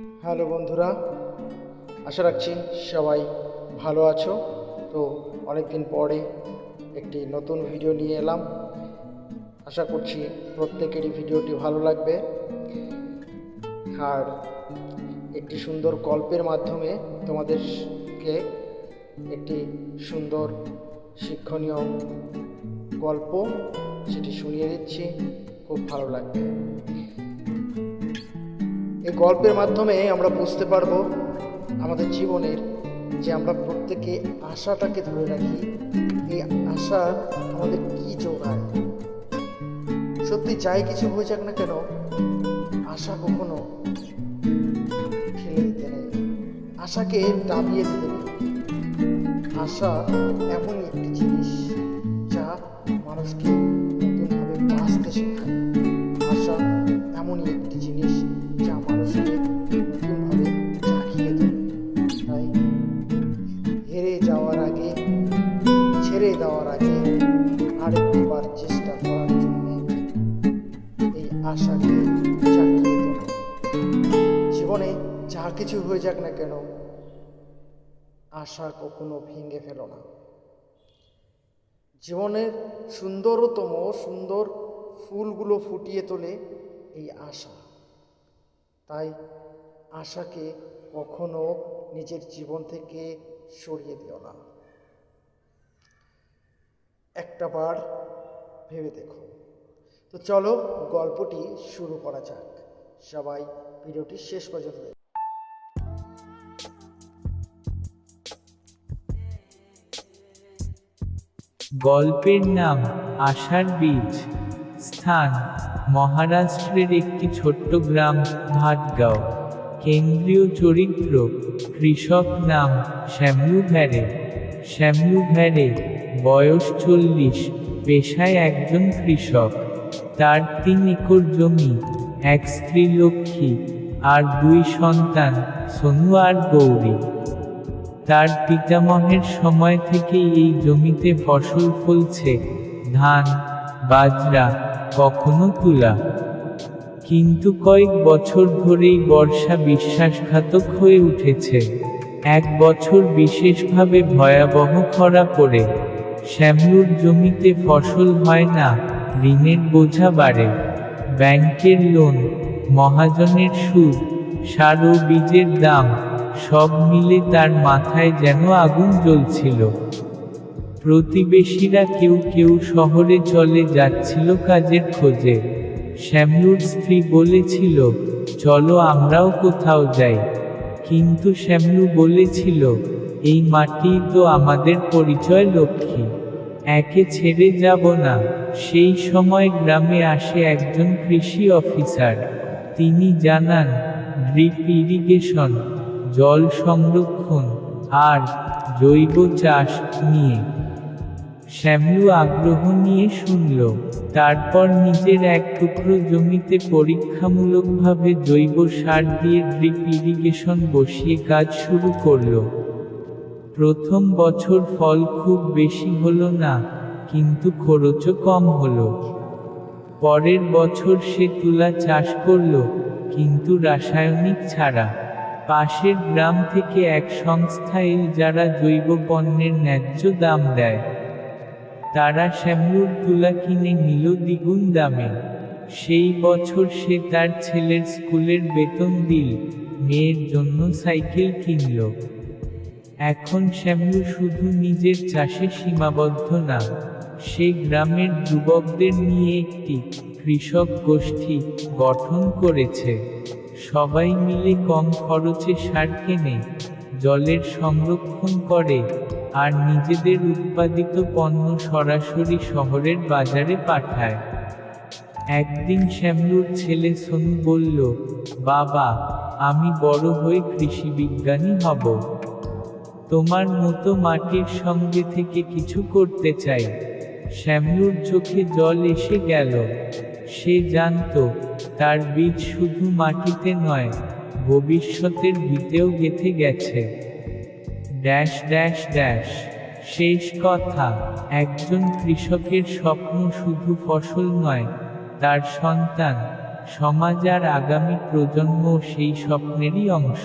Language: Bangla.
হ্যালো বন্ধুরা, আশা রাখছি সবাই ভালো আছো। তো অনেক দিন পরে একটি নতুন ভিডিও নিয়ে এলাম। আশা করছি প্রত্যেকেরই ভিডিওটি ভালো লাগবে। আর একটি সুন্দর গল্পের মাধ্যমে তোমাদেরকে একটি সুন্দর শিক্ষণীয় গল্প সেটি শুনিয়ে দিচ্ছি। খুব ভালো লাগবে। এই গল্পের মাধ্যমে আমরা বুঝতে পারব আমাদের জীবনের যে আমরা প্রত্যেকে আশাটাকে ধরে রাখি, এই আশা আমাদের কি যোগায় সত্যি যাই কিছু হয়ে যাক না কেন, আশা কখনো ফেলে দিতে নেই। আশাকে দাবিয়ে দিতে নেই। আশা এমনই একটি জিনিস যা মানুষকে নতুনভাবে বাঁচতে শেখায়। আশা এমনই একটি জিনিস হয়ে যাক না কেন, আশা কখনো ভেঙে ফেলো না। জীবনের সুন্দরতম, সুন্দর ফুলগুলো ফুটিয়ে তোলে এই আশা। তাই আশাকে কখনো নিজের জীবন থেকে সরিয়ে দিও না। একটা বার ভেবে দেখো। তো চলো গল্পটি শুরু করা যাক। সবাই ভিডিওটি শেষ পর্যন্ত গল্পের নাম আশার বীজ। স্থান মহারাষ্ট্রের একটি ছোট্ট গ্রাম ভাটগাঁও। কেন্দ্রীয় চরিত্র কৃষক নাম শ্যামলু ভ্যারে শ্যামলু ভ্যারে বয়স চল্লিশ, পেশায় একজন কৃষক। তার তিন একর জমি, এক স্ত্রী লক্ষ্মী আর দুই সন্তান সোনু আর গৌরী। তার পিতামহের সময় থেকেই এই জমিতে ফসল ফলছে। ধান, বাজরা, কখনো তুলা। কিন্তু কয়েক বছর ধরেই বর্ষা বিশ্বাসঘাতক হয়ে উঠেছে। এক বছর বিশেষভাবে ভয়াবহ খরা পড়ে। শ্যামলুর জমিতে ফসল হয় না, ঋণের বোঝা বাড়ে। ব্যাংকের লোন, মহাজনের সুদ, সার ও বীজের দাম সব মিলে তার মাথায় যেন আগুন জ্বলছিল। প্রতিবেশীরা কেউ কেউ শহরে চলে যাচ্ছিল কাজের খোঁজে। শ্যামলুর স্ত্রী বলেছিল, চলো আমরাও কোথাও যাই। কিন্তু শ্যামলু বলেছিল, এই মাটি তো আমাদের পরিচয় লক্ষ্মী। একে ছেড়ে যাব না। সেই সময় গ্রামে আসে একজন কৃষি অফিসার। তিনি জানান, ড্রিপ ইরিগেশন জল সংরক্ষণ আর জৈব চাষ নিয়ে। শ্যামলু আগ্রহ নিয়ে শুনল, তারপর নিজের এক টুকরো জমিতে পরীক্ষামূলকভাবে জৈব সার দিয়ে ড্রিপ ইরিগেশন বসিয়ে কাজ শুরু করল। প্রথম বছর ফল খুব বেশি হলো না, কিন্তু খরচও কম হলো। পরের বছর সে তুলা চাষ করল, কিন্তু রাসায়নিক ছাড়া পাশের গ্রাম থেকে এক সংস্থা এল যারা জৈব পণ্যের ন্যায্য দাম দেয়, তারা শ্যামলুর তুলা কিনে নিল দ্বিগুণ দামে। সেই বছর সে তার ছেলের স্কুলের বেতন দিল মেয়ের জন্য সাইকেল কিনল। এখন শ্যামলু শুধু নিজের চাষে সীমাবদ্ধ না, সে গ্রামের যুবকদের নিয়ে একটি কৃষক গোষ্ঠী গঠন করেছে। সবাই মিলে কম খরচে সার কেনে, জলের সংরক্ষণ করে, আর নিজেদের উৎপাদিত পণ্য সরাসরি শহরের বাজারে পাঠায়। একদিন শ্যামলুর ছেলে সোনু বলল, বাবা, আমি বড় হয়ে কৃষি বিজ্ঞানী হব। তোমার মতো মাটির সঙ্গে থেকে কিছু করতে চাই। শ্যামলুর চোখে জল এসে গেল। সে জানত, তার বীজ শুধু মাটিতে নয়, ভবিষ্যতের ভিতেও গেথে গেছে। ড্যাশ ড্যাশ ড্যাশ, শেষ কথা, একজন কৃষকের স্বপ্ন শুধু ফসল নয়, তার সন্তান, সমাজ আর আগামী প্রজন্ম সেই স্বপ্নেরই অংশ।